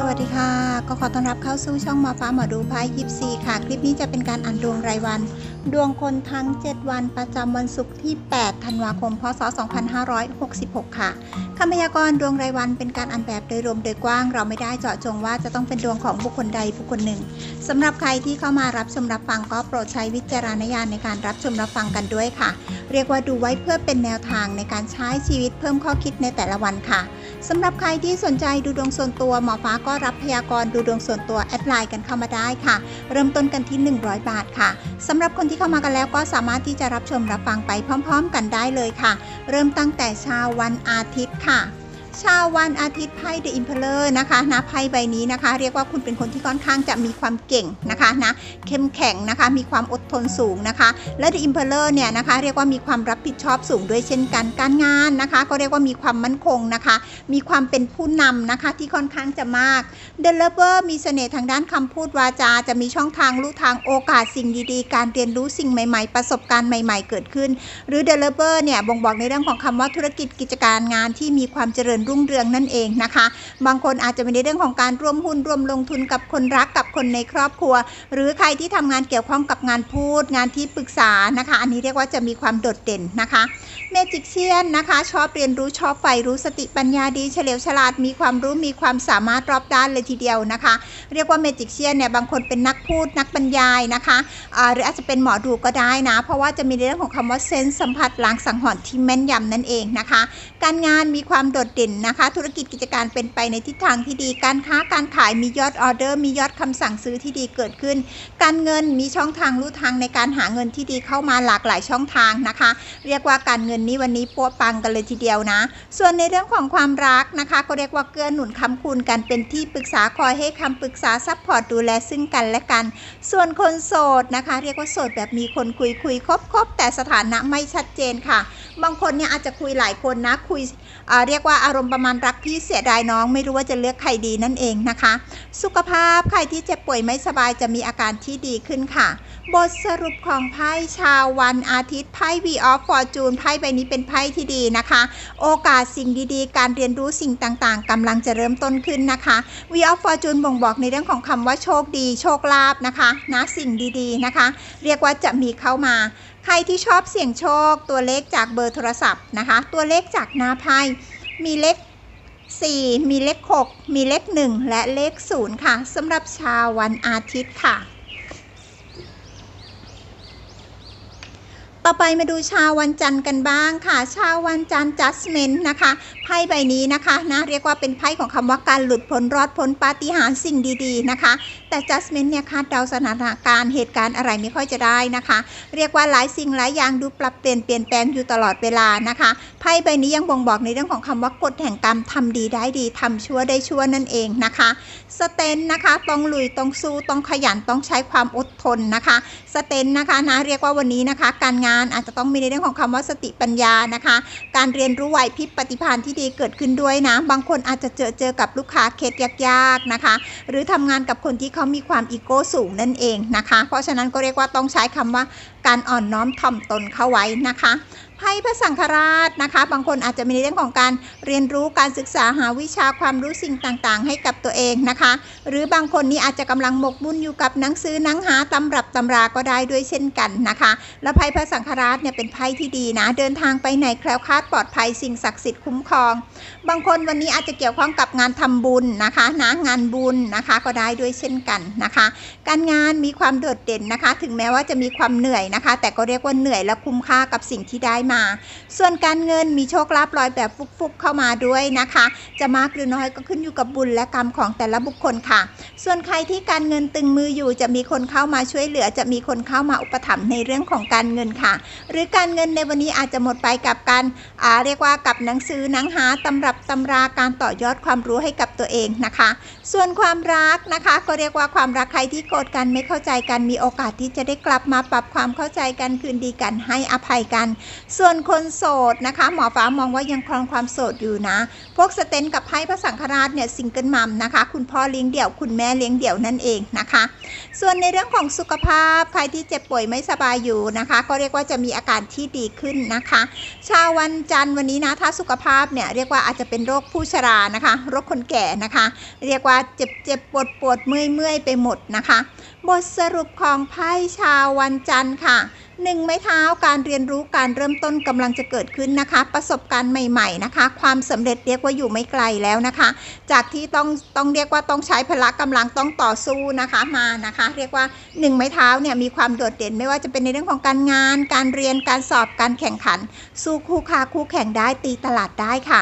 สวัสดีค่ะ ก็ขอต้อนรับเข้าสู่ช่องหมอฟ้าหมอดูพายยิปซีค่ะ คลิปนี้จะเป็นการอ่านดวงรายวัน ดวงคนทั้ง 7 วันประจำวันศุกร์ที่ 8 ธันวาคม พศ 2566 ค่ะคำพยากรณ์ดวงรายวันเป็นการอ่านแบบโดยรวมโดยกว้าง เราไม่ได้เจาะจงว่าจะต้องเป็นดวงของบุคคลใดบุคคลหนึ่งสำหรับใครที่เข้ามารับชมรับฟังก็โปรดใช้วิจารณญาณในการรับชมรับฟังกันด้วยค่ะ เรียกว่าดูไว้เพื่อเป็นแนวทางในการใช้ชีวิตเพิ่มข้อคิดในแต่ละวันค่ะ สำหรับใครที่สนใจดูดวงส่วนตัวหมอฟ้าก็รับพยากรณ์ดูดวงส่วนตัวแอดไลน์กันเข้ามาได้ค่ะ เริ่มต้นกันที่ 100 บาทค่ะสำหรับคนที่เข้ามากันแล้วก็สามารถที่จะรับชมรับฟังไปพร้อม ๆ กันได้เลยค่ะ เริ่มตั้งแต่เช้าวันอาทิตย์ค่ะ ชาววันอาทิตย์ไพ่ The Emperor นะคะนะไพ่ใบนี้นะคะ เรียกว่าคุณเป็นคนที่ค่อนข้างจะมีความเก่งนะคะนะเข้มแข็งนะคะมีความอดทนสูงนะคะ และ The Emperor เยอร์เนี่ยนะคะเรียกว่ามีความรับผิดชอบสูงด้วยเช่นกันการงานนะคะ ก็เรียกว่ามีความมั่นคงนะคะ มีความเป็นผู้นำนะคะที่ค่อนข้างจะมาก The Lover มีเสน่ห์ทางด้านคำพูดวาจา จะมีช่องทางรู้ทางโอกาสสิ่งดีๆ การเรียนรู้สิ่งใหม่ๆ ประสบการณ์ใหม่ ๆ เกิดขึ้น หรือ The Lover เนี่ยบ่งบอกในเรื่องของคำว่าธุรกิจกิจการงานที่มีความเจริญรุ่งเรืองนั่นเองนะคะ บางคนอาจจะเป็นในเรื่องของการร่วมหุ้นร่วมลงทุนกับคนรักกับคนในครอบครัว หรือใครที่ทำงานเกี่ยวข้องกับงานพูด งานที่ปรึกษานะคะ อันนี้เรียกว่าจะมีความโดดเด่นนะคะเมจิกเชียนนะคะ ชอบเรียนรู้ชอบใฝ่รู้สติปัญญาดีเฉลียวฉลาดมีความรู้มีความสามารถรอบด้านเลยทีเดียวนะคะ เรียกว่าเมจิกเชียนเนี่ยบางคนเป็นนักพูดนักบรรยายนะคะอ่าหรืออาจจะเป็นหมอดูก็ได้นะ เพราะว่าจะมีในเรื่องของคำว่าเซนส์สัมผัสลางสังหรณ์ที่แม่นยำนั่นเองนะคะ การงานมีความโดดเด่นนะคะ ธุรกิจกิจการเป็นไปในทิศทางที่ดี การค้าการขายมียอดออเดอร์ มียอดคำสั่งซื้อที่ดีเกิดขึ้น การเงินมีช่องทางลู่ทางในการหาเงินที่ดีเข้ามาหลากหลายช่องทางนะคะ เรียกว่าการเงินนี้วันนี้ปัวปังกันเลยทีเดียวนะ ส่วนในเรื่องของความรักนะคะ ก็เรียกว่าเกื้อหนุนคำคุณกันเป็นที่ปรึกษาคอยให้คำปรึกษาซัพพอร์ตดูแลซึ่งกันและกัน ส่วนคนโสดนะคะ เรียกว่าโสดแบบมีคนคุยคุยคบคบแต่สถานะไม่ชัดเจนค่ะ บางคนเนี่ยอาจจะคุยหลายคนนะคุยเรียกว่าอารมณ์ประมาณรักพี่เสียดายน้องไม่รู้ว่าจะเลือกใครดีนั่นเองนะคะ สุขภาพใครที่เจ็บป่วยไม่สบายจะมีอาการที่ดีขึ้นค่ะ บทสรุปของไพ่ชาววันอาทิตย์ไพ่ V of Fortune ไพ่ใบนี้เป็นไพ่ที่ดีนะคะ โอกาสสิ่งดีๆ การเรียนรู้สิ่งต่างๆกำลังจะเริ่มต้นขึ้นนะคะ V of Fortune บ่งบอกในเรื่องของคำว่าโชคดีโชคลาภนะคะนะสิ่งดีๆนะคะ เรียกว่าจะมีเข้ามาใครที่ชอบเสี่ยงโชคตัวเลขจากเบอร์โทรศัพท์นะคะ ตัวเลขจากหน้าไพ่ มีเลข 4 มีเลข 6 มีเลข 1 และเลข 0 ค่ะสำหรับชาววันอาทิตย์ค่ะ ต่อไปมาดูชาววันจันทร์กันบ้างค่ะ ชาววันจันทร์ judgment นะคะไพ่ใบนี้นะคะนะเรียกว่าเป็นไพ่ของคำว่าการหลุดพ้นรอดพ้นปาฏิหาริย์สิ่งดีๆนะคะ แต่ judgment เนี่ยคาดเดาสถานการณ์เหตุการณ์อะไรไม่ค่อยจะได้นะคะ เรียกว่าหลายสิ่งหลายอย่างดูปรับเปลี่ยนเปลี่ยนแปลงอยู่ตลอดเวลานะคะไพ่ใบนี้ยังบ่งบอกในเรื่องของคำว่ากฎแห่งกรรมทำดีได้ดีทำชั่วได้ชั่วนั่นเองนะคะสเตนนะคะต้องลุยต้องสู้ต้องขยันต้องใช้ความอดทนนะคะสเตนนะคะนะเรียกว่าวันนี้นะคะ การงานอาจจะต้องมีในเรื่องของคำว่าสติปัญญานะคะ การเรียนรู้ไหวพริบปฏิภาณที่ดีเกิดขึ้นด้วยนะ บางคนอาจจะเจอเจอกับลูกค้าเคสยากๆนะคะ หรือทำงานกับคนที่เขามีความอีโก้สูงนั่นเองนะคะ เพราะฉะนั้นก็เรียกว่าต้องใช้คำว่าการอ่อนน้อมถ่อมตนเข้าไว้นะคะไพ่พระสังฆราชนะคะ บางคนอาจจะมีในเรื่องของการเรียนรู้การศึกษาหาวิชาความรู้สิ่งต่างๆ ให้กับตัวเองนะคะ หรือบางคนนี้อาจจะกำลังหมกมุ่นอยู่กับหนังสือหนังหาตำรับตำราก็ได้ด้วยเช่นกันนะคะ แล้วไพ่พระสังฆราชเนี่ยเป็นไพ่ที่ดีนะ เดินทางไปไหนแคล้วคลาดปลอดภัยสิ่งศักดิ์สิทธิ์คุ้มครอง บางคนวันนี้อาจจะเกี่ยวข้องกับงานทำบุญนะคะนะงานบุญนะคะก็ได้ด้วยเช่นกันนะคะ การงานมีความโดดเด่นนะคะ ถึงแม้ว่าจะมีความเหนื่อยนะคะ แต่ก็เรียกว่าเหนื่อยและคุ้มค่ากับสิ่งที่ได้มา ส่วนการเงินมีโชคลาภลอยแบบฟุกๆเข้ามาด้วยนะคะ จะมากหรือน้อยก็ขึ้นอยู่กับบุญและกรรมของแต่ละบุคคลค่ะ ส่วนใครที่การเงินตึงมืออยู่จะมีคนเข้ามาช่วยเหลือ จะมีคนเข้ามาอุปถัมภ์ในเรื่องของการเงินค่ะ หรือการเงินในวันนี้อาจจะหมดไปกับการอ่าเรียกว่ากับหนังสือหนังหาตำรับตำราการต่อยอดความรู้ให้กับตัวเองนะคะ ส่วนความรักนะคะ ก็เรียกว่าความรักใครที่โกรธกันไม่เข้าใจกันมีโอกาสที่จะได้กลับมาปรับความเข้าใจกันคืนดีกันให้อภัยกันส่วนคนโสดนะคะ หมอฟ้ามองว่ายังครองความโสดอยู่นะ พวกสเตนกับไพ่พระสังฆราชเนี่ยซิงเกิลมัมนะคะ คุณพ่อเลี้ยงเดี่ยว คุณแม่เลี้ยงเดี่ยวนั่นเองนะคะ ส่วนในเรื่องของสุขภาพ ใครที่เจ็บป่วยไม่สบายอยู่นะคะ ก็เรียกว่าจะมีอาการที่ดีขึ้นนะคะ ชาววันจันทร์วันนี้นะถ้าสุขภาพเนี่ยเรียกว่าอาจจะเป็นโรคผู้ชรานะคะ โรคคนแก่นะคะ เรียกว่าเจ็บเจ็บปวดปวดเมื่อยเมื่อยไปหมดนะคะ บทสรุปของไพ่ชาววันจันทร์ค่ะ หนึ่งไม้เท้าการเรียนรู้การเริ่มต้นกำลังจะเกิดขึ้นนะคะ ประสบการณ์ใหม่ ๆนะคะ ความสำเร็จเรียกว่าอยู่ไม่ไกลแล้วนะคะ จากที่ต้องต้องเรียกว่าต้องใช้พละกำลังต้องต่อสู้นะคะมานะคะ เรียกว่าหนึ่งไม้เท้าเนี่ยมีความโดดเด่นไม่ว่าจะเป็นในเรื่องของการงาน การเรียนการสอบการแข่งขัน สู้คู่ค้าคู่แข่งได้ตีตลาดได้ค่ะ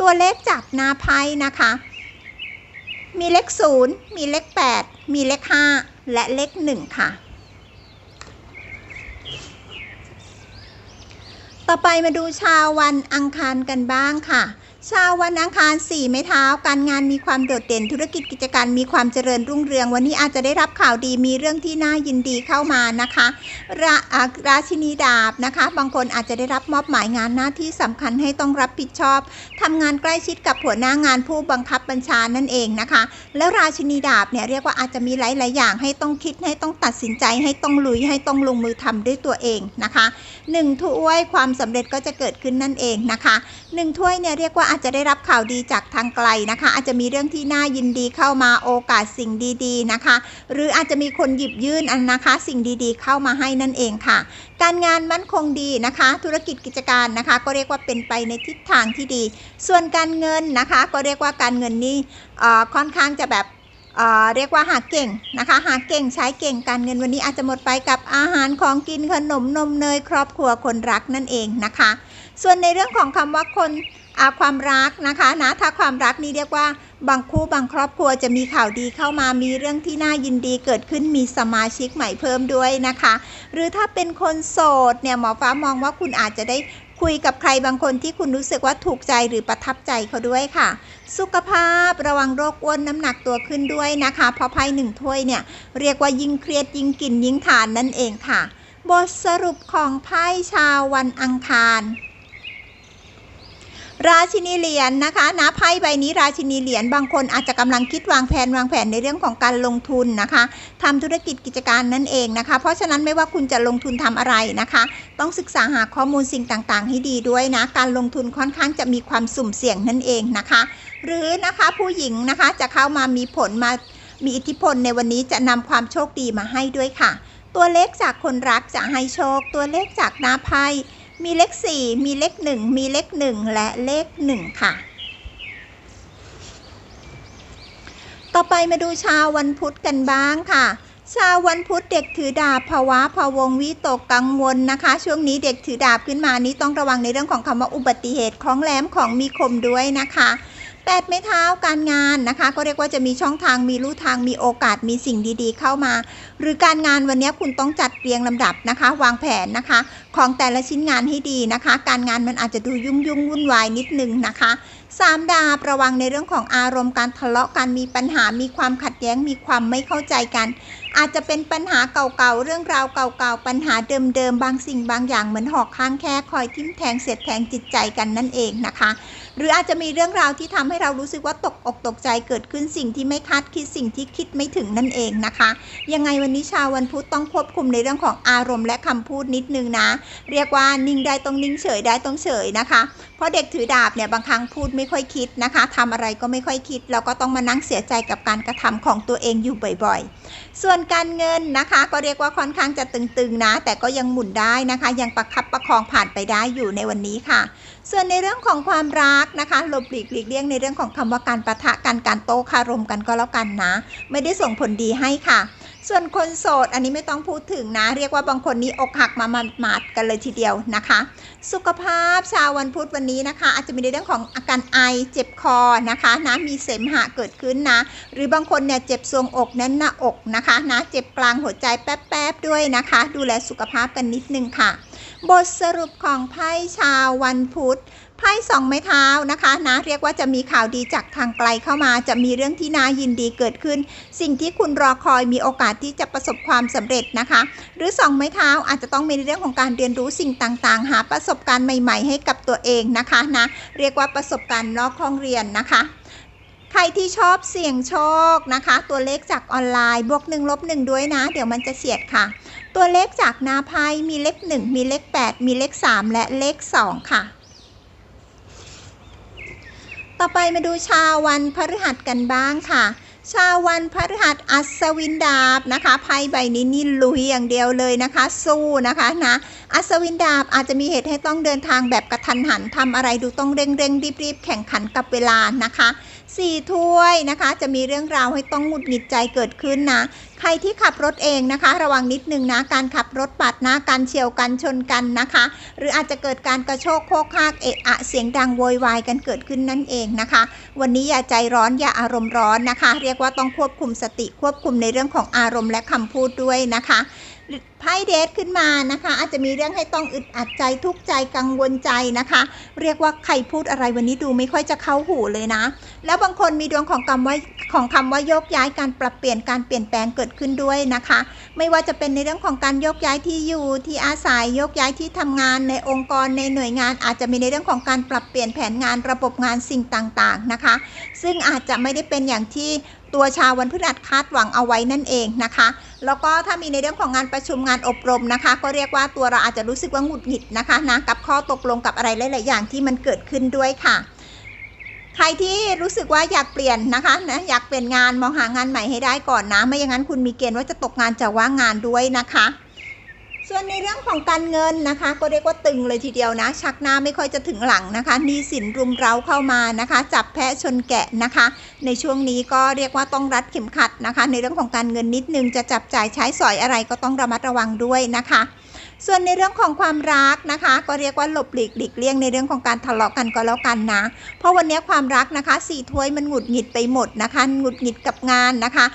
ตัวเลขจากนาไพ่นะคะ มีเลข 0 มีเลข 8 มีเลข 5 และเลข 1 ค่ะ ต่อไปมาดูชาววันอังคารกันบ้างค่ะ ชาววันอังคาร4ไม้เท้า การงานมีความโดดเด่นธุรกิจกิจการมีความเจริญรุ่งเรือง วันนี้อาจจะได้รับข่าวดีมีเรื่องที่น่ายินดีเข้ามานะคะราราชินีดาบนะคะ บางคนอาจจะได้รับมอบหมายงานหน้าที่สำคัญให้ต้องรับผิดชอบทำงานใกล้ชิดกับหัวหน้างานผู้บังคับบัญชานั่นเองนะคะ แล้วราชินีดาบเนี่ยเรียกว่าอาจจะมีหลาย ๆ อย่างให้ต้องคิดให้ต้องตัดสินใจให้ต้องลุยให้ต้องลงมือทำด้วยตัวเองนะคะหนึ่งถ้วยความสำเร็จก็จะเกิดขึ้นนั่นเองนะคะหนึ่งถ้วยเนี่ยเรียกว่าอาจจะได้รับข่าวดีจากทางไกลนะคะ อาจจะมีเรื่องที่น่ายินดีเข้ามาโอกาสสิ่งดีๆนะคะ หรืออาจจะมีคนหยิบยื่นอันนะคะ สิ่งดีๆ เข้ามาให้นั่นเองค่ะ การงานมั่นคงดีนะคะ ธุรกิจกิจการนะคะ ก็เรียกว่าเป็นไปในทิศทางที่ดี ส่วนการเงินนะคะ ก็เรียกว่าการเงินนี่เอ่อค่อนข้างจะแบบ เรียกว่าหาเก่งนะคะ หาเก่งใช้เก่งการเงินวันนี้อาจจะหมดไปกับอาหารของกินขนมนมเนยครอบครัวคนรักนั่นเองนะคะ ส่วนในเรื่องของคำว่าคนอาความรักนะคะนะถ้าความรักนี่เรียกว่าบางคู่บางครอบครัวจะมีข่าวดีเข้ามามีเรื่องที่น่ายินดีเกิดขึ้นมีสมาชิกใหม่เพิ่มด้วยนะคะ หรือถ้าเป็นคนโสดเนี่ยหมอฟ้ามองว่าคุณอาจจะได้ คุยกับใครบางคนที่คุณรู้สึกว่าถูกใจหรือประทับใจเขาด้วยค่ะ สุขภาพระวังโรคอ้วนน้ำหนักตัวขึ้นด้วยนะคะ เพราะไพ่หนึ่งถ้วยเนี่ย เรียกว่ายิ่งเครียดยิ่งกินยิ่งทานนั่นเองค่ะ บทสรุปของไพ่ชาววันอังคาร ราชินีเหรียญนะคะนะไพ่ใบนี้ราชินีเหรียญบางคนอาจจะกำลังคิดวางแผนวางแผนในเรื่องของการลงทุนนะคะทำธุรกิจกิจการนั่นเองนะคะ เพราะฉะนั้นไม่ว่าคุณจะลงทุนทำอะไรนะคะ ต้องศึกษาหาข้อมูลสิ่งต่างๆ ให้ดีด้วยนะ การลงทุนค่อนข้างจะมีความสุ่มเสี่ยงนั่นเองนะคะ หรือนะคะผู้หญิงนะคะจะเข้ามามีผลมามีอิทธิพลในวันนี้จะนำความโชคดีมาให้ด้วยค่ะ ตัวเลขจากคนรักจะให้โชค ตัวเลขจากนาไพ่ มีเลข4มีเลข1 มีเลข 1 และเลข 1 ค่ะ ต่อไปมาดูชาววันพุธกันบ้างค่ะชาววันพุธเด็กถือดาบภาวะพะวงวิตกกังวลนะคะ ช่วงนี้เด็กถือดาบขึ้นมานี้ต้องระวังในเรื่องของคำว่าอุบัติเหตุของแหลมของมีคมด้วยนะคะแปดไม้เท้าการงานนะคะ ก็เรียกว่าจะมีช่องทางมีลู่ทางมีโอกาสมีสิ่งดีๆ เข้ามา หรือการงานวันนี้คุณต้องจัดเรียงลำดับนะคะ วางแผนนะคะ ของแต่ละชิ้นงานให้ดีนะคะ การงานมันอาจจะดูยุ่งยุ่งวุ่นวายนิดนึงนะคะสามดาบระวังในเรื่องของอารมณ์การทะเลาะกันมีปัญหามีความขัดแย้งมีความไม่เข้าใจกัน อาจจะเป็นปัญหาเก่าๆเรื่องราวเก่าๆปัญหาเดิมๆบางสิ่งบางอย่างเหมือนหอกข้างแค่คอยทิ่มแทงเสียดแทงจิตใจกันนั่นเองนะคะ หรืออาจจะมีเรื่องราวที่ทำให้เรารู้สึกว่าตกอกตกใจเกิดขึ้นสิ่งที่ไม่คาดคิดสิ่งที่คิดไม่ถึงนั่นเองนะคะ ยังไงวันนี้ชาววันพุธต้องควบคุมในเรื่องของอารมณ์และคำพูดนิดนึงนะเรียกว่านิ่งได้ต้องนิ่งเฉยได้ต้องเฉยนะคะ เพราะเด็กถือดาบเนี่ยบางครั้งพูดไม่ค่อยคิดนะคะทำอะไรก็ไม่ค่อยคิด เราก็ต้องมานั่งเสียใจกับการกระทำของตัวเองอยู่บ่อยๆ ส่วนการเงินนะคะ ก็เรียกว่าค่อนข้างจะตึงๆนะ แต่ก็ยังหมุนได้นะคะ ยังประคับประคองผ่านไปได้อยู่ในวันนี้ค่ะ ส่วนในเรื่องของความรักนะคะหลบหลีกหลีกเลี่ยงในเรื่องของคำว่าการประทะกันการโต้คารมกันก็แล้วกันนะ ไม่ได้ส่งผลดีให้ค่ะ ส่วนคนโสดอันนี้ไม่ต้องพูดถึงนะ เรียกว่าบางคนนี้อกหักมาหมาดกันเลยทีเดียวนะคะ สุขภาพชาววันพุธวันนี้นะคะ อาจจะมีในเรื่องของอาการไอเจ็บคอนะคะนะมีเสมหะเกิดขึ้นนะ หรือบางคนเนี่ยเจ็บทรวงอกแน่นหน้าอกนะคะนะเจ็บกลางหัวใจแป๊บๆด้วยนะคะ ดูแลสุขภาพกันนิดนึงค่ะ บทสรุปของไพ่ชาววันพุธ ไพ่สองไม้เท้านะคะนะเรียกว่าจะมีข่าวดีจากทางไกลเข้ามา จะมีเรื่องที่น่ายินดีเกิดขึ้น สิ่งที่คุณรอคอยมีโอกาสที่จะประสบความสำเร็จนะคะ หรือสองไม้เท้าอาจจะต้องมีเรื่องของการเรียนรู้สิ่งต่างๆ หาประสบการณ์ใหม่ ๆ ให้กับตัวเองนะคะนะเรียกว่าประสบการณ์นอกห้องเรียนนะคะใครที่ชอบเสี่ยงโชคนะคะ ตัวเลขจากออนไลน์บวก1ลบ1ด้วยนะ เดี๋ยวมันจะเฉียดค่ะ ตัวเลขจากนาไพ่มีเลข 1 มีเลข 8 มีเลข 3 และเลข 2 ค่ะ ต่อไปมาดูชาววันพฤหัสกันบ้างค่ะ ชาววันพฤหัสอัศวินดาบนะคะไพ่ใบนี้นี่ลุยอย่างเดียวเลยนะคะ สู้นะคะนะอัศวินดาบอาจจะมีเหตุให้ต้องเดินทางแบบกระทันหันทำอะไรดูต้องเร่งเร่งรีบรีบๆแข่งขันกับเวลานะคะ สี่ถ้วยนะคะ จะมีเรื่องราวให้ต้องหงุดหงิดใจเกิดขึ้นนะ ใครที่ขับรถเองนะคะ ระวังนิดนึงนะ การขับรถปาดหน้ากันเฉียวกันชนกันนะคะ หรืออาจจะเกิดการกระโชกโคกคากเอะอะเสียงดังโวยวายกันเกิดขึ้นนั่นเองนะคะ วันนี้อย่าใจร้อนอย่าอารมณ์ร้อนนะคะ เรียกว่าต้องควบคุมสติควบคุมในเรื่องของอารมณ์และคำพูดด้วยนะคะ ไพ่เดทขึ้นมานะคะ อาจจะมีเรื่องให้ต้องอึดอัดใจทุกข์ใจกังวลใจนะคะ เรียกว่าใครพูดอะไรวันนี้ดูไม่ค่อยจะเข้าหูเลยนะ แล้วบางคนมีดวงของคำว่าของคำว่าโยกย้ายการปรับเปลี่ยนการเปลี่ยนแปลงเกิดขึ้นด้วยนะคะ ไม่ว่าจะเป็นในเรื่องของการโยกย้ายที่อยู่ที่อาศัยโยกย้ายที่ทำงานในองค์กรในหน่วยงาน อาจจะมีในเรื่องของการปรับเปลี่ยนแผนงานระบบงานสิ่งต่างๆนะคะ ซึ่งอาจจะไม่ได้เป็นอย่างที่ ตัวชาววันพฤหัสคาดหวังเอาไว้นั่นเองนะคะ แล้วก็ถ้ามีในเรื่องของงานประชุมงานอบรมนะคะ ก็เรียกว่าตัวเราอาจจะรู้สึกว่าหงุดหงิดนะคะนะกับข้อตกลงกับอะไรหลาย ๆ อย่างที่มันเกิดขึ้นด้วยค่ะใครที่รู้สึกว่าอยากเปลี่ยนนะคะนะอยากเปลี่ยนงานมองหางานใหม่ให้ได้ก่อนนะ ไม่อย่างนั้นคุณมีเกณฑ์ว่าจะตกงานจะว่างงานด้วยนะคะ ส่วนในเรื่องของการเงินนะคะ ก็เรียกว่าตึงเลยทีเดียวนะ ชักหน้าไม่ค่อยจะถึงหลังนะคะหนี้สินรุมเร้าเข้ามานะคะ จับแพะชนแกะนะคะ ในช่วงนี้ก็เรียกว่าต้องรัดเข็มขัดนะคะ ในเรื่องของการเงินนิดนึงจะจับจ่ายใช้สอยอะไรก็ต้องระมัดระวังด้วยนะคะส่วนในเรื่องของความรักนะคะ ก็เรียกว่าหลบหลีกหลีกเลี่ยงในเรื่องของการทะเลาะกันก็แล้วกันนะ เพราะวันนี้ความรักนะคะสี่ถ้วยมันหงุดหงิดไปหมดนะคะหงุดหงิดกับงานนะคะ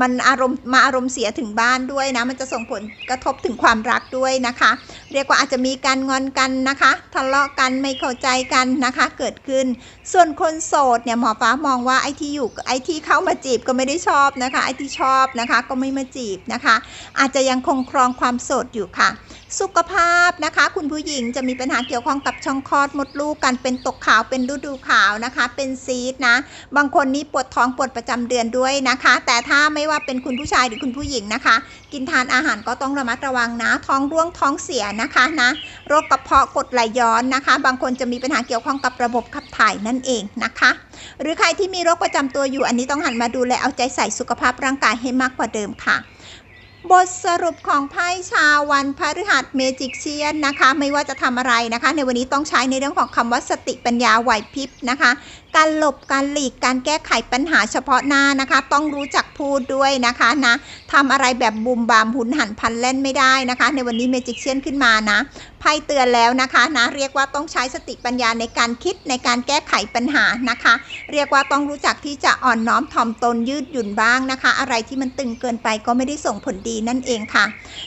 มันอารมณ์มาอารมณ์เสียถึงบ้านด้วยนะ มันจะส่งผลกระทบถึงความรักด้วยนะคะ เรียกว่าอาจจะมีการงอนกันนะคะ ทะเลาะกันไม่เข้าใจกันนะคะ เกิดขึ้น ส่วนคนโสดเนี่ยหมอฟ้ามองว่าไอ้ที่อยู่ไอ้ที่เข้ามาจีบก็ไม่ได้ชอบนะคะ ไอ้ที่ชอบนะคะก็ไม่มาจีบนะคะ อาจจะยังคงครองความโสดอยู่ค่ะ สุขภาพนะคะ คุณผู้หญิงจะมีปัญหาเกี่ยวข้องกับช่องคลอดมดลูกกันเป็นตกขาวเป็นฤดูขาวนะคะ เป็นซีดนะ บางคนนี่ปวดท้องปวดประจำเดือนด้วยนะคะ แต่ถ้าไม่ว่าเป็นคุณผู้ชายหรือคุณผู้หญิงนะคะ กินทานอาหารก็ต้องระมัดระวังนะ ท้องร่วงท้องเสียนะคะนะโรคกระเพาะกดไหลย้อนนะคะ บางคนจะมีปัญหาเกี่ยวข้องกับระบบขับถ่ายนั่นเองนะคะ หรือใครที่มีโรคประจำตัวอยู่อันนี้ต้องหันมาดูแลเอาใจใส่สุขภาพร่างกายให้มากกว่าเดิมค่ะ บทสรุปของไพ่ชาววันพฤหัสเมจิกเชียนนะคะ ไม่ว่าจะทำอะไรนะคะ ในวันนี้ต้องใช้ในเรื่องของคำว่าสติปัญญาไหวพริบนะคะ การหลบการหลีกการแก้ไขปัญหาเฉพาะหน้านะคะ ต้องรู้จักพูดด้วยนะคะนะทำอะไรแบบบุมบามหุนหันพันเล่นไม่ได้นะคะ ในวันนี้เมจิกเชียนขึ้นมานะ ไพ่เตือนแล้วนะคะนะเรียกว่าต้องใช้สติปัญญาในการคิดในการแก้ไขปัญหานะคะ เรียกว่าต้องรู้จักที่จะอ่อนน้อมถ่อมตนยืดหยุ่นบ้างนะคะ อะไรที่มันตึงเกินไปก็ไม่ได้ส่งผลดีนั่นเองค่ะ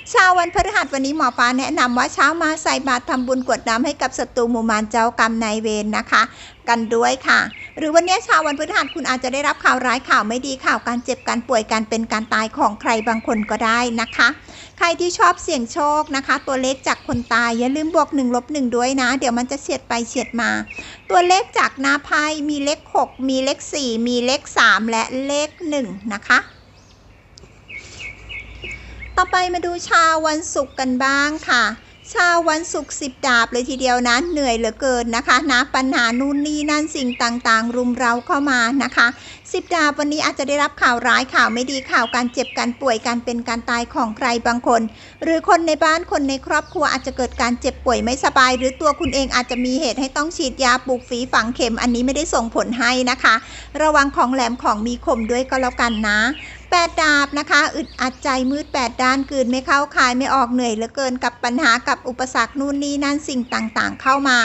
เช้าวันพฤหัสวันนี้หมอฟ้าแนะนำว่าเช้ามาใส่บาตรทำบุญกวดน้ำให้กับศัตรูมูมานเจ้ากรรมนายเวรนะคะกันด้วยค่ะ หรือวันนี้ช้าวันพฤหัสคุณอาจจะได้รับข่าวร้ายข่าวไม่ดีข่าวการเจ็บการป่วยการเป็นการตายของใครบางคนก็ได้นะคะ ใครที่ชอบเสี่ยงโชคนะคะ ตัวเลขจากคนตายอย่าลืมบวก1ลบ1ด้วยนะ เดี๋ยวมันจะเฉียดไปเฉียดมา ตัวเลขจากหน้าไพ่มีเลข 6 มีเลข 4 มีเลข 3 และเลข 1 นะคะต่อไปมาดูชาววันศุกร์กันบ้างค่ะ ชาววันศุกร์สิบดาบเลยทีเดียวนะเหนื่อยเหลือเกินนะคะนะปัญหานู่นนี่นั่นสิ่งต่างๆ รุมเราเข้ามานะคะสิบดาบวันนี้อาจจะได้รับข่าวร้ายข่าวไม่ดีข่าวการเจ็บการป่วยการเป็นการตายของใครบางคน หรือคนในบ้านคนในครอบครัวอาจจะเกิดการเจ็บป่วยไม่สบาย หรือตัวคุณเองอาจจะมีเหตุให้ต้องฉีดยาปลูกฝีฝังเข็มอันนี้ไม่ได้ส่งผลให้นะคะ ระวังของแหลมของมีคมด้วยก็แล้วกันนะ แปดดาบนะคะ อึดอัดใจมืดแปดด้านกืนไม่เข้าคายไม่ออกเหนื่อยเหลือเกินกับปัญหากับอุปสรรคนู่นนี่นั่นสิ่งต่างๆ เข้ามา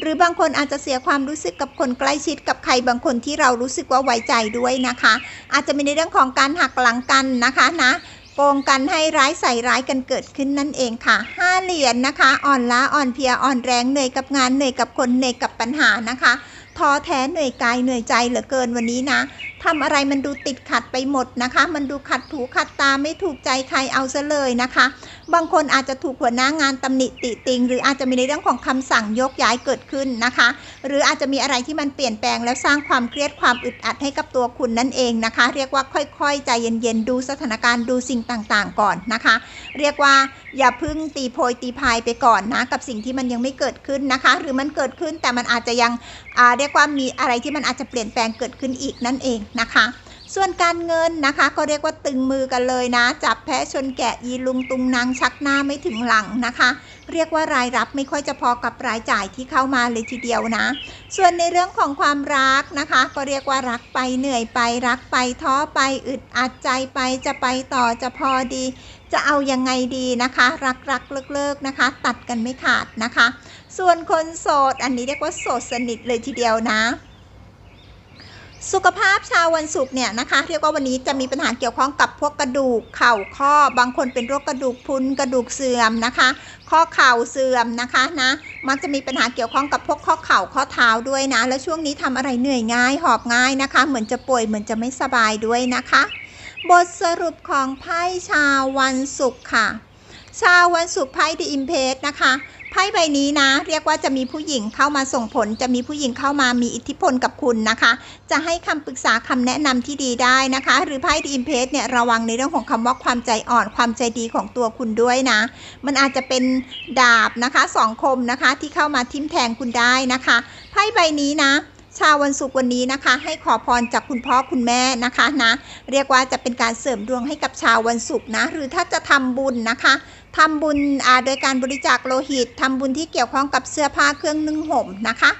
หรือบางคนอาจจะเสียความรู้สึกกับคนใกล้ชิดกับใครบางคนที่เรารู้สึกว่าไว้ใจด้วยนะคะ อาจจะมีในเรื่องของการหักหลังกันนะคะนะโกงกันให้ร้ายใส่ร้ายกันเกิดขึ้นนั่นเองค่ะห้าเหรียญนะคะ อ่อนล้าอ่อนเพลียอ่อนแรงเหนื่อยกับงานเหนื่อยกับคนเหนื่อยกับปัญหานะคะท้อแท้เหนื่อยกายเหนื่อยใจเหลือเกินวันนี้นะ ทำอะไรมันดูติดขัดไปหมดนะคะ มันดูขัดถูขัดตาไม่ถูกใจใครเอาซะเลยนะคะ บางคนอาจจะถูกหัวหน้างานตำหนิติติง หรืออาจจะมีในเรื่องของคำสั่งยกย้ายเกิดขึ้นนะคะ หรืออาจจะมีอะไรที่มันเปลี่ยนแปลงแล้วสร้างความเครียดความอึดอัดให้กับตัวคุณนั่นเองนะคะ เรียกว่าค่อยๆ ใจเย็นๆ ดูสถานการณ์ดูสิ่งต่างๆ ก่อนนะคะ เรียกว่าอย่าพึ่งตีโพยตีพายไปก่อนนะกับสิ่งที่มันยังไม่เกิดขึ้นนะคะ หรือมันเกิดขึ้นแต่มันอาจจะยังเรียกว่ามีอะไรที่มันอาจจะเปลี่ยนแปลงเกิดขึ้นอีกนั่นเองนะคะ ส่วนการเงินนะคะก็เรียกว่าตึงมือกันเลยนะ จับแพะชนแกะยีลุงตุงนางชักหน้าไม่ถึงหลังนะคะ เรียกว่ารายรับไม่ค่อยจะพอกับรายจ่ายที่เข้ามาเลยทีเดียวนะ ส่วนในเรื่องของความรักนะคะ ก็เรียกว่ารักไปเหนื่อยไปรักไปท้อไปอึดอัดใจไปจะไปต่อจะพอดีจะเอายังไงดีนะคะ รักรักเลิกเลิกนะคะ ตัดกันไม่ขาดนะคะ ส่วนคนโสดอันนี้เรียกว่าโสดสนิทเลยทีเดียวนะ สุขภาพชาววันศุกร์เนี่ยนะคะ เรียกว่าวันนี้จะมีปัญหาเกี่ยวข้องกับพวกกระดูกเข่าข้อบางคนเป็นโรคกระดูกพุนกระดูกเสื่อมนะคะ ข้อเข่าเสื่อมนะคะนะมักจะมีปัญหาเกี่ยวข้องกับพวกข้อเข่าข้อเท้าด้วยนะ แล้วช่วงนี้ทำอะไรเหนื่อยง่ายหอบง่ายนะคะ เหมือนจะป่วยเหมือนจะไม่สบายด้วยนะคะ บทสรุปของไพ่ชาววันศุกร์ค่ะ ชาววันศุกร์ไพ่ดีอิมเพสนะคะ ไพ่ใบนี้นะ เรียกว่าจะมีผู้หญิงเข้ามาส่งผล จะมีผู้หญิงเข้ามามีอิทธิพลกับคุณนะคะ จะให้คำปรึกษาคำแนะนำที่ดีได้นะคะ หรือไพ่ดีอิมเพสเนี่ยระวังในเรื่องของคำว่าความใจอ่อนความใจดีของตัวคุณด้วยนะ มันอาจจะเป็นดาบนะคะสองคมนะคะที่เข้ามาทิ่มแทงคุณได้นะคะไพ่ใบนี้นะชาววันศุกร์วันนี้นะคะ ให้ขอพรจากคุณพ่อคุณแม่นะคะนะ เรียกว่าจะเป็นการเสริมดวงให้กับชาววันศุกร์นะ หรือถ้าจะทำบุญนะคะ ทำบุญโดยการบริจาคโลหิตทำบุญที่เกี่ยวข้องกับเสื้อผ้าเครื่องนึ่งห่มนะคะ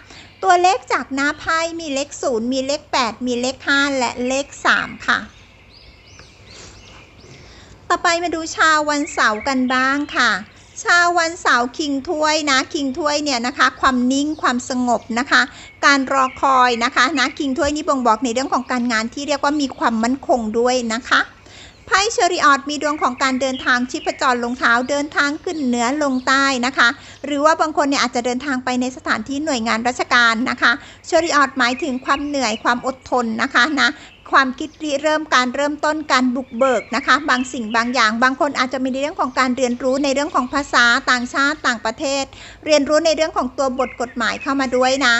ตัวเลขจากหน้าไพ่มีเลข 0 มีเลข 8 มีเลข 5 และเลข 3 ค่ะ ต่อไปมาดูชาววันเสาร์กันบ้างค่ะชาววันเสาร์คิงถ้วยนะคิงถ้วยเนี่ยนะคะ ความนิ่งความสงบนะคะ การรอคอยนะคะนะคิงถ้วยนี่บ่งบอกในเรื่องของการงานที่เรียกว่ามีความมั่นคงด้วยนะคะ ไพ่เชอริออดมีดวงของการเดินทางชิพจรลงเท้าเดินทางขึ้นเหนือลงใต้นะคะ หรือว่าบางคนเนี่ยอาจจะเดินทางไปในสถานที่หน่วยงานราชการนะคะเชอริออดหมายถึงความเหนื่อยความอดทนนะคะนะความคิดริเริ่มการเริ่มต้นการบุกเบิกนะคะ บางสิ่งบางอย่าง บางคนอาจจะมีในเรื่องของการเรียนรู้ในเรื่องของภาษาต่างชาติต่างประเทศ เรียนรู้ในเรื่องของตัวบทกฎหมายเข้ามาด้วยนะ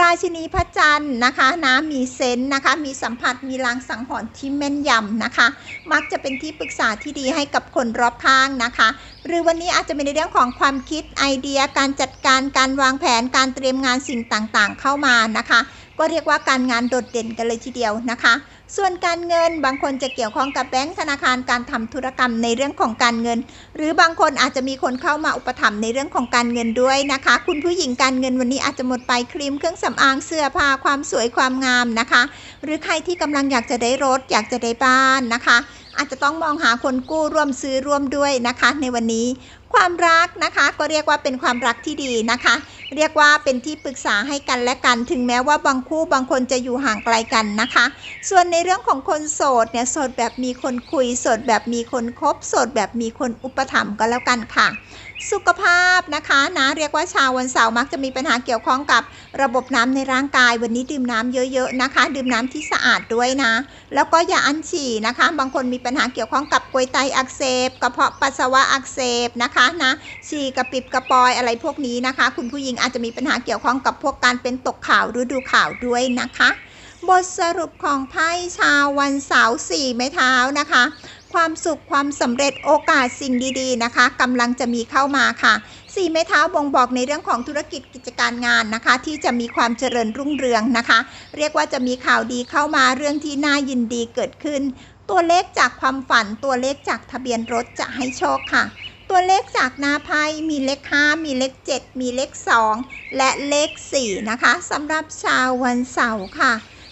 ราชินีพระจันทร์นะคะนะมีเซนส์นะคะ มีสัมผัสมีลางสังหรณ์ที่แม่นยำนะคะ มักจะเป็นที่ปรึกษาที่ดีให้กับคนรอบข้างนะคะ หรือวันนี้อาจจะเป็นในเรื่องของความคิดไอเดีย การจัดการการวางแผนการเตรียมงานสิ่งต่างๆ เข้ามานะคะ ก็เรียกว่าการงานโดดเด่นกันเลยทีเดียวนะคะ ส่วนการเงินบางคนจะเกี่ยวข้องกับแบงก์ธนาคารการทำธุรกรรมในเรื่องของการเงิน หรือบางคนอาจจะมีคนเข้ามาอุปถัมภ์ในเรื่องของการเงินด้วยนะคะ คุณผู้หญิงการเงินวันนี้อาจจะหมดไปครีมเครื่องสำอางเสื้อผ้าความสวยความงามนะคะ หรือใครที่กำลังอยากจะได้รถ อยากจะได้บ้านนะคะอาจจะต้องมองหาคนกู้ร่วมซื้อร่วมด้วยนะคะ ในวันนี้ ความรักนะคะ ก็เรียกว่าเป็นความรักที่ดีนะคะ เรียกว่าเป็นที่ปรึกษาให้กันและกัน ถึงแม้ว่าบางคู่บางคนจะอยู่ห่างไกลกันนะคะ ส่วนในเรื่องของคนโสดเนี่ยโสดแบบมีคนคุยโสดแบบมีคนคบโสดแบบมีคนอุปถัมภ์ก็แล้วกันค่ะสุขภาพนะคะนะเรียกว่าชาววันเสาร์มักจะมีปัญหาเกี่ยวข้องกับระบบน้ำในร่างกาย วันนี้ดื่มน้ำเยอะๆนะคะ ดื่มน้ำที่สะอาดด้วยนะ แล้วก็อย่าอั้นฉี่นะคะ บางคนมีปัญหาเกี่ยวข้องกับกรวยไตอักเสบกระเพาะปัสสาวะอักเสบนะคะนะฉี่กระปิบกระปอยอะไรพวกนี้นะคะ คุณผู้หญิงอาจจะมีปัญหาเกี่ยวข้องกับพวกการเป็นตกข่าวฤดูข่าวด้วยนะคะ บทสรุปของไพ่ชาววันเสาร์สี่ไม้เท้านะคะ ความสุขความสำเร็จโอกาสสิ่งดีๆนะคะกำลังจะมีเข้ามาค่ะสี่ไม้เท้าบ่งบอกในเรื่องของธุรกิจกิจการงานนะคะ ที่จะมีความเจริญรุ่งเรืองนะคะ เรียกว่าจะมีข่าวดีเข้ามาเรื่องที่น่ายินดีเกิดขึ้น ตัวเลขจากความฝันตัวเลขจากทะเบียนรถจะให้โชคค่ะตัวเลขจากนาไพ่มีเลข 5 มีเลข 7 มีเลข 2 และเลข 4 นะคะสำหรับชาววันเสาร์ค่ะ